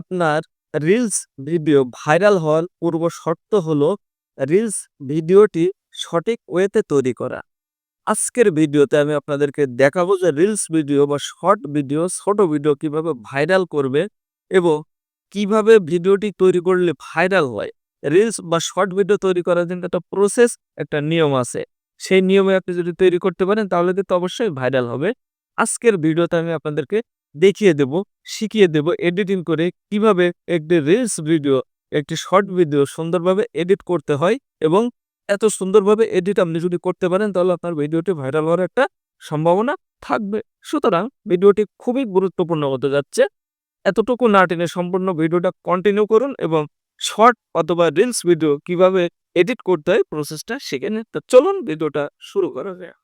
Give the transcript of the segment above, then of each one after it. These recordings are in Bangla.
আপনার রিলস ভিডিও ভাইরাল হওয়ার পূর্ব শর্ত হলো রিলস ভিডিওটি সঠিক ওয়েতে তৈরি করা। আজকের ভিডিওতে আমি আপনাদেরকে দেখাবো যে রিলস ভিডিও বা শর্ট ভিডিও ছোট ভিডিও কীভাবে ভাইরাল করবে এবং কীভাবে ভিডিওটি তৈরি করলে ভাইরাল হয়। রিলস বা শর্ট ভিডিও তৈরি করার জন্য একটা প্রসেস একটা নিয়ম আছে। সেই নিয়মে আপনি যদি তৈরি করতে পারেন, তাহলে কিন্তু অবশ্যই ভাইরাল হবে। আজকের ভিডিওতে আমি আপনাদেরকে দেখিয়ে দেব, শিখিয়ে দেব এডিটিং করে কীভাবে একটি রিলস ভিডিও একটি শর্ট ভিডিও সুন্দরভাবে এডিট করতে হয় এবং এত সুন্দরভাবে এডিট আপনি যদি করতে পারেন তাহলে আপনার ভিডিওটি ভাইরাল হওয়ার একটা সম্ভাবনা থাকবে। সুতরাং ভিডিওটি খুবই গুরুত্বপূর্ণ হতে যাচ্ছে। এতটুকু না টেনে সম্পূর্ণ ভিডিওটা কন্টিনিউ করুন এবং শর্ট অথবা রিলস ভিডিও কীভাবে এডিট করতে হয় প্রসেসটা শিখে নিন। তো চলুন ভিডিওটা শুরু করা যায়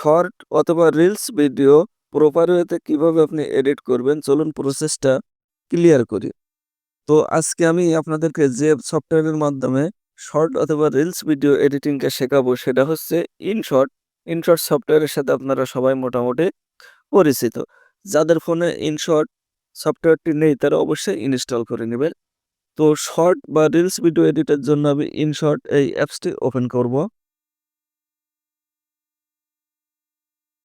শর্ট অথবা রিলস ভিডিও প্রপার ওয়েতে কীভাবে আপনি এডিট করবেন? চলুন প্রসেসটা ক্লিয়ার করি। তো আজকে আমি আপনাদেরকে যে সফটওয়্যারের মাধ্যমে শর্ট অথবা রিলস ভিডিও এডিটিংটা শেখাবো সেটা হচ্ছে ইনশর্ট ইনশর্ট সফটওয়্যারের সাথে আপনারা সবাই মোটামুটি পরিচিত। যাদের ফোনে ইনশর্ট সফটওয়্যারটি নেই, তারা অবশ্যই ইনস্টল করে নেবেন। তো শর্ট বা রিলস ভিডিও এডিটের জন্য আমি ইনশর্ট এই অ্যাপসটি ওপেন করব।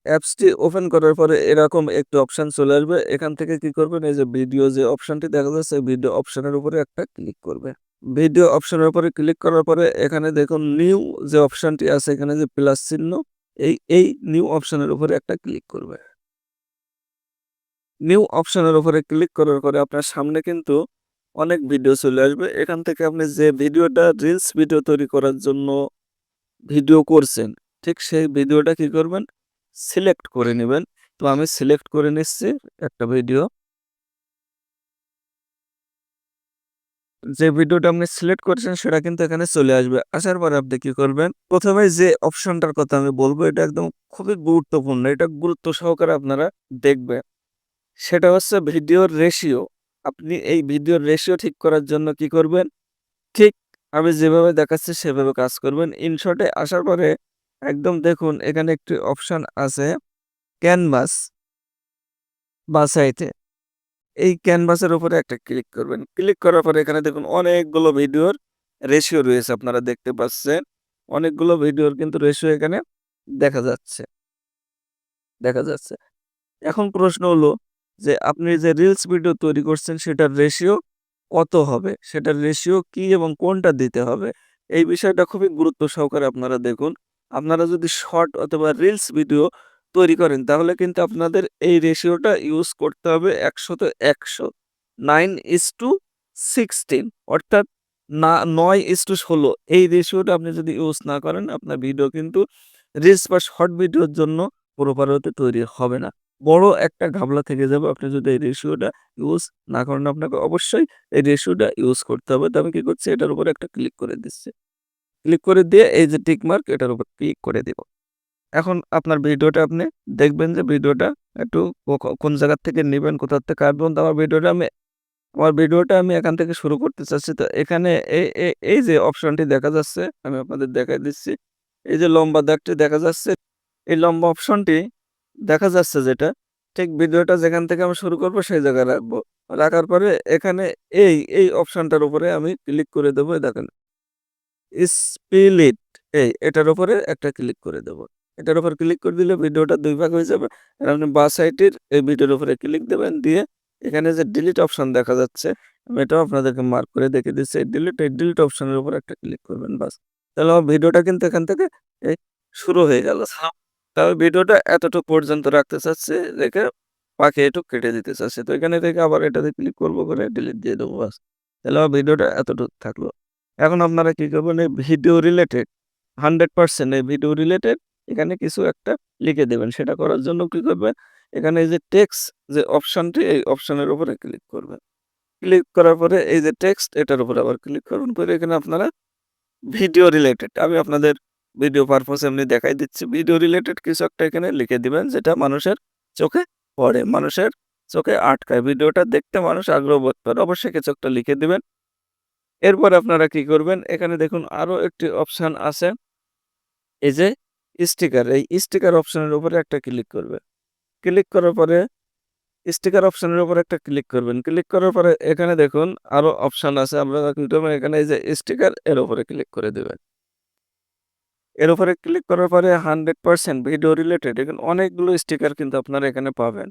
অ্যাপসটি ওপেন করার পরে এরকম একটি অপশন চলে আসবে। এখান থেকে কি করবেন? এই যে ভিডিও যে অপশনটি দেখা যাচ্ছে ভিডিও অপশানের উপরে একটা ক্লিক করবে। ভিডিও অপশানের উপরে ক্লিক করার পরে এখানে দেখুন, নিউ যে অপশনটি আছে, এখানে যে প্লাস চিহ্ন, এই এই নিউ অপশানের উপরে একটা ক্লিক করবে। নিউ অপশানের উপরে ক্লিক করার পরে আপনার সামনে কিন্তু অনেক ভিডিও চলে আসবে। এখান থেকে আপনি যে ভিডিওটা, রিলস ভিডিও তৈরি করার জন্য ভিডিও করছেন, ঠিক সেই ভিডিওটা কি করবেন? সিলেক্ট করে নেবেন। তো আমি সিলেক্ট করে নিচ্ছি একটা ভিডিও যে ভিডিওটা আপনি সিলেক্ট করেছেন সেটা কিন্তু এখানে চলে আসবে। আসার পরে আপনি কি করবেন? প্রথমে যে অপশনটার কথা আমি বলব, এটা একদম খুবই গুরুত্বপূর্ণ, এটা গুরুত্ব সহকারে আপনারা দেখবেন। সেটা হচ্ছে ভিডিওর রেশিও আপনি এই ভিডিওর রেশিও ঠিক করার জন্য কি করবেন? ঠিক আমি যেভাবে দেখাচ্ছি সেভাবে কাজ করবেন। ইনশর্টে আসার পরে একদম দেখুন, এখানে একটি অপশন আছে, ক্যানভাস বাসাইতে এই ক্যানভাসের উপরে একটা ক্লিক করবেন। ক্লিক করার পরে এখানে দেখুন, অনেকগুলো ভিডিওর রেশিও রয়েছে, আপনারা দেখতে পাচ্ছেন। অনেকগুলো ভিডিওর কিন্তু রেশিও এখানে দেখা যাচ্ছে। দেখা যাচ্ছে। এখন প্রশ্ন হলো যে, আপনি যে রিলস ভিডিও তৈরি করছেন, সেটার রেশিও কত হবে? সেটার রেশিও কি এবং কোনটা দিতে হবে? এই বিষয়টা খুবই গুরুত্ব সহকারে আপনারা দেখুন। আপনারা যদি শর্ট অথবা রিলস ভিডিও তৈরি করেন, তাহলে কিন্তু আপনাদের এই রেশিওটা ইউজ করতে হবে একশোতে একশো নাইন ইস টু সিক্সটিন, অর্থাৎ না, নয় ইস টু ষোলো। এই রেশিওটা আপনি যদি ইউজ না করেন, আপনার ভিডিও কিন্তু রিলস বা শর্ট ভিডিওর জন্য প্রপার হতে তৈরি হবে না। বড় একটা ঘাবলা থেকে যাবে, আপনি যদি এই রেশিওটা ইউজ না করেন, আপনাকে অবশ্যই এই রেশিওটা ইউজ করতে হবে। তো আমি কি করছি, এটার উপরে একটা ক্লিক করে দিচ্ছি। ক্লিক করে দিয়ে এই যে টিক মার্ক, এটার উপর ক্লিক করে দিব। এখন আপনার ভিডিওটা আপনি দেখবেন যে ভিডিওটা একটু কোন জায়গার থেকে নেবেন কোথার থেকে কাটবেন তো আমার ভিডিওটা আমি, আমার ভিডিওটা আমি এখান থেকে শুরু করতে চাচ্ছি। তো এখানে এই এই যে অপশনটি দেখা যাচ্ছে, আমি আপনাদের দেখাই দিচ্ছি। এই যে লম্বা দাগটি দেখা যাচ্ছে, এই লম্বা অপশনটি দেখা যাচ্ছে যেটা, ঠিক ভিডিওটা যেখান থেকে আমি শুরু করব সেই জায়গায় রাখব। রাখার পরে এখানে এই এই অপশনটার উপরে আমি ক্লিক করে দেবো দেখেন। স্পিলিট এই এটার উপরে একটা ক্লিক করে দেবো। এটার উপর ক্লিক করে দিলে ভিডিওটা দুই ভাগ হয়ে যাবে। আর আপনি বা সাইটের এই ভিডিওর উপরে ক্লিক দেবেন, দিয়ে এখানে যে ডিলিট অপশন দেখা যাচ্ছে, আমি এটাও আপনাদেরকে মার্ক করে দেখে দিচ্ছি। এই ডিলিট এই ডিলিট অপশনের উপর একটা ক্লিক করবেন, বাস। তাহলে আমার ভিডিওটা কিন্তু এখান থেকে এই শুরু হয়ে গেল। তবে ভিডিওটা এতটুকু পর্যন্ত রাখতে চাচ্ছি, রেখে পাখি একটু কেটে দিতে চাচ্ছি। তো এখানে থেকে আবার এটাতে ক্লিক করব করে ডিলিট দিয়ে দেবো, বাস। তাহলে আমার ভিডিওটা এতটুকু থাকল। এখন আপনারা কি করবেন, এই ভিডিও রিলেটেড হান্ড্রেড পার্সেন্ট এই ভিডিও রিলেটেড এখানে কিছু একটা লিখে দেবেন। সেটা করার জন্য কি করবেন, এখানে এই যে টেক্সট যে অপশনটি এই অপশানের উপরে ক্লিক করবেন। ক্লিক করার পরে এই যে টেক্সট এটার উপরে আবার ক্লিক করবেন। করে এখানে আপনারা ভিডিও রিলেটেড আমি আপনাদের ভিডিও পারপোজ এমনি দেখাই দিচ্ছি। ভিডিও রিলেটেড কিছু একটা এখানে লিখে দিবেন, যেটা মানুষের চোখে পড়ে। মানুষের চোখে আটকায়। ভিডিওটা দেখতে মানুষ আগ্রহ বোধ করে। অবশ্যই কিছু একটা লিখে দিবেন। এরপর আপনারা কি করবেন? এখানে দেখুন আরও একটি অপশান আছে। এই যে স্টিকার, এই স্টিকার অপশানের উপরে একটা ক্লিক করবে ক্লিক করার পরে স্টিকার অপশানের উপর একটা ক্লিক করবেন। ক্লিক করার পরে এখানে দেখুন আরও অপশান আছে। আমরা কিন্তু এখানে এই যে স্টিকার এর উপরে ক্লিক করে দেবেন। এর উপরে ক্লিক করার পরে হান্ড্রেড পার্সেন্ট ভিডিও রিলেটেড এখানে অনেকগুলো স্টিকার কিন্তু আপনারা এখানে পাবেন।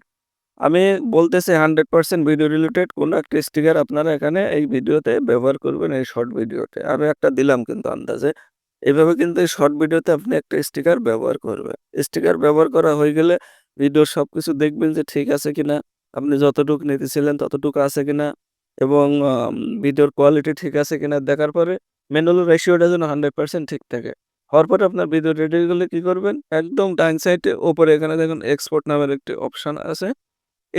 আমি বলতেছি হান্ড্রেড পার্সেন্ট ভিডিও রিলেটেড কোনো একটা স্টিকার আপনারা এখানে এই ভিডিওতে ব্যবহার করবেন, এই শর্ট ভিডিওতে আরও একটা দিলাম কিন্তু আন্দাজে। এভাবে কিন্তু এই শর্ট ভিডিওতে আপনি একটা স্টিকার ব্যবহার করবেন। স্টিকার ব্যবহার করা হয়ে গেলে ভিডিওর সব কিছু দেখবেন যে ঠিক আছে কিনা, আপনি যতটুকু নিতেছিলেন ততটুকু আছে কিনা, এবং ভিডিওর কোয়ালিটি ঠিক আছে কিনা দেখার পরে ম্যানুয়াল রেশিওটা যেন হান্ড্রেড পার্সেন্ট ঠিক থাকে। হওয়ার পরে আপনার ভিডিও রেডি গেলে কী করবেন? একদম ডাইন সাইডে ওপরে এখানে দেখুন এক্সপোর্ট নামের একটি অপশান আছে।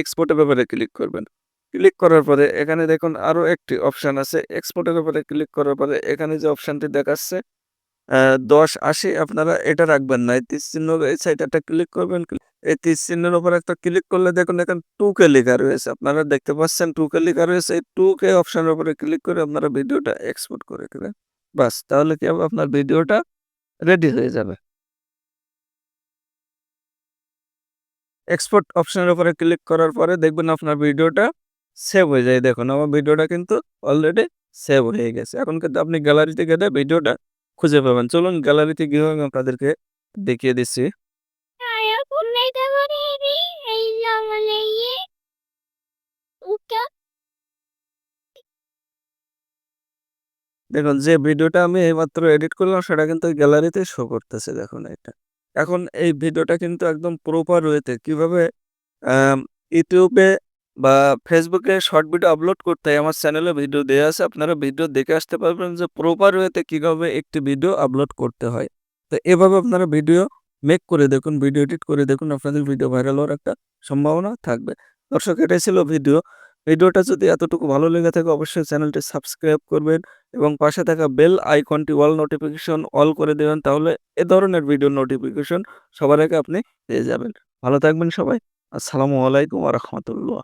এক্সপোর্টের ব্যাপারে ক্লিক করবেন। ক্লিক করার পরে এখানে দেখুন আরও একটি অপশান আছে এক্সপোর্টের ব্যাপারে ক্লিক করার পরে এখানে যে অপশানটি দেখাচ্ছে দশ আশি আপনারা এটা রাখবেন না। এই তীর চিহ্ন রয়েছে এটা ক্লিক করবেন এই তীর চিহ্নের উপর একটা ক্লিক করলে দেখুন এখানে টু কে লেখা রয়েছে। আপনারা দেখতে পাচ্ছেন টু কে লেখা রয়েছে। এই টু কে অপশানের উপরে ক্লিক করে আপনারা ভিডিওটা এক্সপোর্ট করে দেবেন। বাস, তাহলে কি আপনার ভিডিওটা রেডি হয়ে যাবে। এক্সপোর্ট অপশনের উপরে ক্লিক করার পরে দেখবেন আপনার ভিডিওটা সেভ হয়ে যায়। দেখুন আমার ভিডিওটা কিন্তু অলরেডি সেভ হয়ে গেছে। এখন কিন্তু আপনি গ্যালারিতে গেলে ভিডিওটা খুঁজে পাবেন। চলুন গ্যালারিতে গিয়ে আমি আপনাদেরকে দেখিয়ে দিচ্ছি। দেখুন যে ভিডিওটা আমি এইমাত্র এডিট করলাম সেটা কিন্তু গ্যালারিতে শো করতেছে। দেখুন এটা এখন এই ভিডিওটা কিন্তু একদম প্রপার ওয়েতে কীভাবে ইউটিউবে বা ফেসবুকে শর্ট ভিডিও আপলোড করতে হয়, আমার চ্যানেলে ভিডিও দেওয়া আছে, আপনারা ভিডিও দেখে আসতে পারবেন যে প্রপার ওয়েতে কীভাবে একটি ভিডিও আপলোড করতে হয়। তো এভাবে আপনারা ভিডিও মেক করে দেখুন ভিডিও এডিট করে দেখুন, আপনাদের ভিডিও ভাইরাল হওয়ার একটা সম্ভাবনা থাকবে। দর্শক, এটাই ছিল ভিডিও ভিডিওটা যদি এতটুকু ভালো লেগে থাকে অবশ্যই চ্যানেলটি সাবস্ক্রাইব করবেন এবং পাশে থাকা বেল আইকনটি অল নোটিফিকেশন অল করে দেবেন তাহলে এ ধরনের ভিডিও নোটিফিকেশন সবার আগে আপনি পেয়ে যাবেন। ভালো থাকবেন সবাই। আসসালামু আলাইকুম রহমতুল্লাহ।